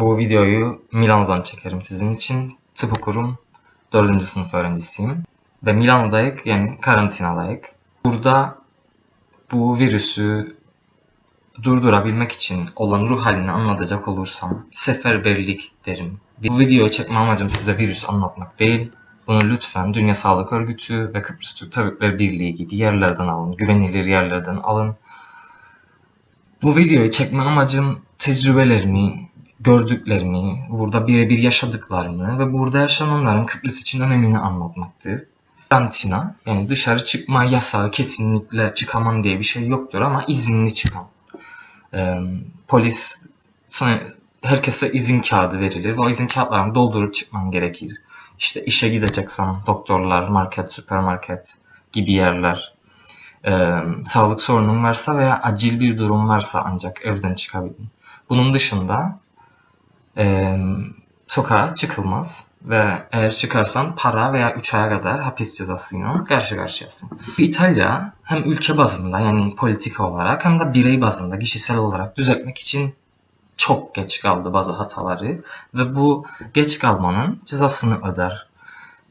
Bu videoyu Milano'dan çekerim sizin için. Tıp okurum. 4. sınıf öğrencisiyim. Ve Milano'dayız yani karantinadayız. Burada bu virüsü durdurabilmek için olan ruh halini anlatacak olursam seferberlik derim. Bu videoyu çekme amacım size virüs anlatmak değil. Bunu lütfen Dünya Sağlık Örgütü ve Kıbrıs Türk Tabipler Birliği gibi yerlerden alın. Güvenilir yerlerden alın. Bu videoyu çekme amacım tecrübelerimi, gördüklerimi, burada birebir yaşadıklarımı ve burada yaşananların Kıbrıs için önemini anlatmaktır. Karantina, yani dışarı çıkma yasağı kesinlikle çıkamam diye bir şey yoktur ama izinli çıkan. Ee, polis sana, herkese izin kağıdı verilir ve o izin kağıtlarını doldurup çıkman gerekir. İşte işe gideceksen doktorlar, market, süpermarket gibi yerler. Ee, sağlık sorunun varsa veya acil bir durum varsa ancak evden çıkabilin. Bunun dışında e, sokağa çıkılmaz ve eğer çıkarsan para veya 3 aya kadar hapis cezasıyla karşı karşıyasın. İtalya hem ülke bazında yani politika olarak hem de birey bazında kişisel olarak düzeltmek için çok geç kaldı bazı hataları ve bu geç kalmanın cezasını öder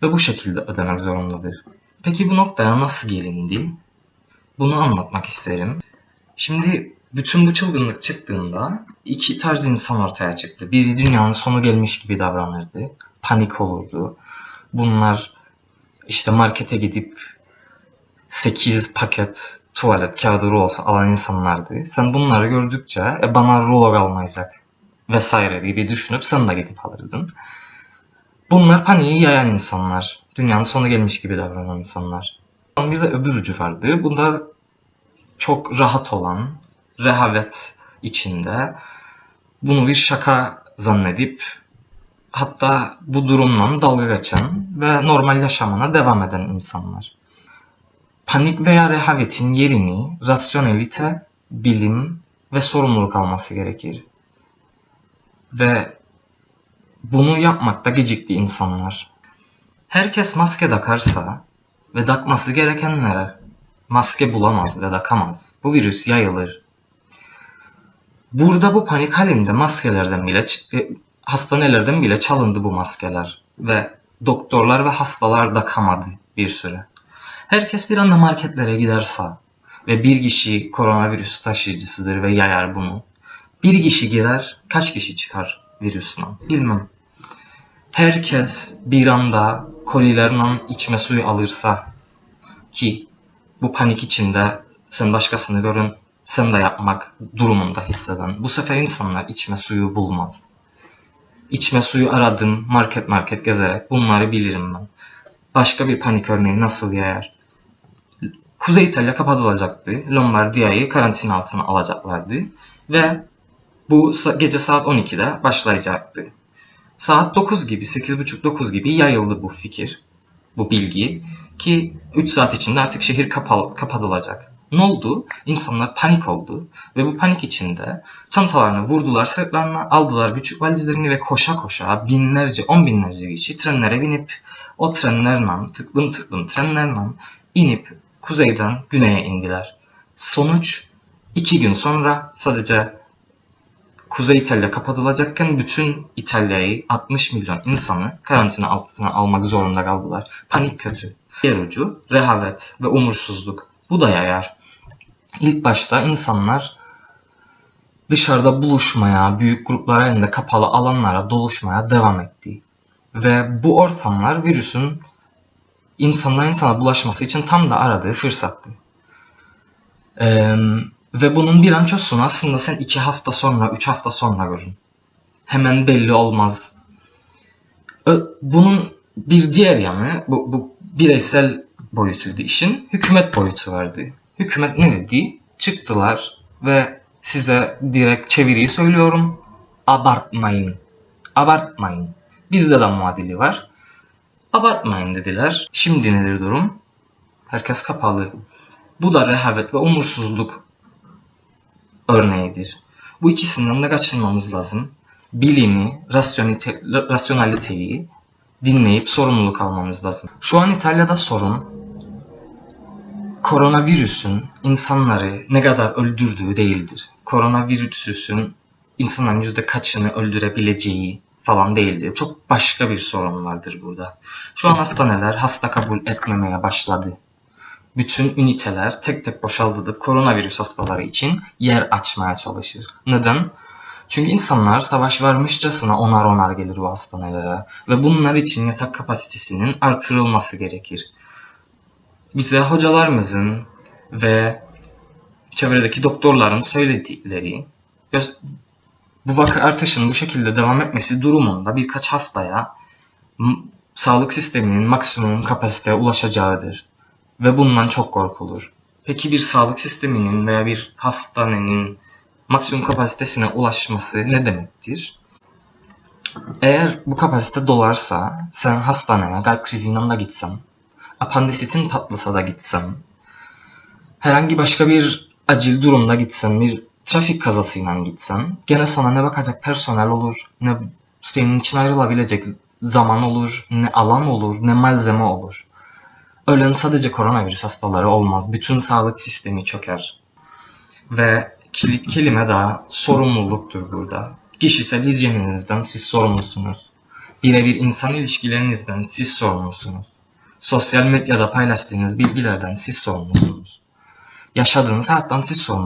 ve bu şekilde ödemek zorundadır. Peki bu noktaya nasıl gelindi? Bunu anlatmak isterim. Şimdi bütün bu çılgınlık çıktığında iki tarz insan ortaya çıktı. Biri dünyanın sonu gelmiş gibi davranırdı. Panik olurdu. Bunlar işte markete gidip 8 paket tuvalet kağıdı rulosu alan insanlardı. Sen bunları gördükçe e, bana rulo kalmayacak vesaire gibi düşünüp sen de gidip alırdın. Bunlar paniği yayan insanlar. Dünyanın sonu gelmiş gibi davranan insanlar. Bir de öbür ucu vardı. Bunda çok rahat olan, rehavet içinde bunu bir şaka zannedip hatta bu durumdan dalga geçen ve normal yaşamına devam eden insanlar. Panik veya rehavetin yerini rasyonelite, bilim ve sorumluluk alması gerekir. Ve bunu yapmakta gecikti insanlar. Herkes maske takarsa ve takması gerekenlere maske bulamaz ve takamaz. Bu virüs yayılır. Burada bu panik halinde maskelerden bile e, hastanelerden bile çalındı bu maskeler ve doktorlar ve hastalar da kamadı bir süre. Herkes bir anda marketlere giderse ve bir kişi koronavirüs taşıyıcısıdır ve yayar bunu. Bir kişi girer, kaç kişi çıkar virüsten? Bilmem. Herkes bir anda kolilerle içme suyu alırsa ki bu panik içinde sen başkasını görün, sen de yapmak durumunda hisseden. Bu sefer insanlar içme suyu bulmaz. İçme suyu aradım market market gezerek bunları bilirim ben. Başka bir panik örneği nasıl yayar? Kuzey İtalya kapatılacaktı. Lombardia'yı karantina altına alacaklardı. Ve bu gece saat 12'de başlayacaktı. Saat 9 gibi, 8.30-9 gibi yayıldı bu fikir, bu bilgi. Ki 3 saat içinde artık şehir kapalı, kapatılacak. Ne oldu? İnsanlar panik oldu ve bu panik içinde çantalarını vurdular sırtlarına, aldılar küçük valizlerini ve koşa koşa binlerce, on binlerce kişi trenlere binip o trenlerle, tıklım tıklım trenlerle inip kuzeyden güneye indiler. Sonuç iki gün sonra sadece Kuzey İtalya kapatılacakken bütün İtalya'yı 60 milyon insanı karantina altına almak zorunda kaldılar. Panik kötü. Diğer ucu rehavet ve umursuzluk. Bu da yayar. İlk başta insanlar dışarıda buluşmaya, büyük gruplar halinde kapalı alanlara doluşmaya devam etti. Ve bu ortamlar virüsün insandan insana bulaşması için tam da aradığı fırsattı. Ee, ve bunun bir an çözsün aslında sen iki hafta sonra, üç hafta sonra görün. Hemen belli olmaz. Bunun bir diğer yanı, bu, bu bireysel boyutuydu işin, hükümet boyutu vardı. Hükümet ne dedi? Çıktılar ve size direkt çeviriyi söylüyorum. Abartmayın. Abartmayın. Bizde de muadili var. Abartmayın dediler. Şimdi nedir durum? Herkes kapalı. Bu da rehavet ve umursuzluk örneğidir. Bu ikisinden de kaçınmamız lazım. Bilimi, rasyonaliteyi dinleyip sorumluluk almamız lazım. Şu an İtalya'da sorun koronavirüsün insanları ne kadar öldürdüğü değildir. Koronavirüsün insanların yüzde kaçını öldürebileceği falan değildir. Çok başka bir sorun vardır burada. Şu an hastaneler hasta kabul etmemeye başladı. Bütün üniteler tek tek boşaltılıp koronavirüs hastaları için yer açmaya çalışır. Neden? Çünkü insanlar savaş varmışçasına onar onar gelir bu hastanelere ve bunlar için yatak kapasitesinin artırılması gerekir. Bize hocalarımızın ve çevredeki doktorların söyledikleri bu vaka artışının bu şekilde devam etmesi durumunda birkaç haftaya sağlık sisteminin maksimum kapasiteye ulaşacağıdır. Ve bundan çok korkulur. Peki bir sağlık sisteminin veya bir hastanenin maksimum kapasitesine ulaşması ne demektir? Eğer bu kapasite dolarsa sen hastaneye kalp kriziyle da gitsen, apandisitin patlasa da gitsen, herhangi başka bir acil durumda gitsen, bir trafik kazasıyla gitsen, gene sana ne bakacak personel olur, ne senin için ayrılabilecek zaman olur, ne alan olur, ne malzeme olur. Ölen sadece koronavirüs hastaları olmaz. Bütün sağlık sistemi çöker. Ve kilit kelime daha sorumluluktur burada. Kişisel hijyeninizden siz sorumlusunuz. Birebir insan ilişkilerinizden siz sorumlusunuz. Sosyal medyada paylaştığınız bilgilerden siz sorumlusunuz. Yaşadığınız hayattan siz sorumlusunuz.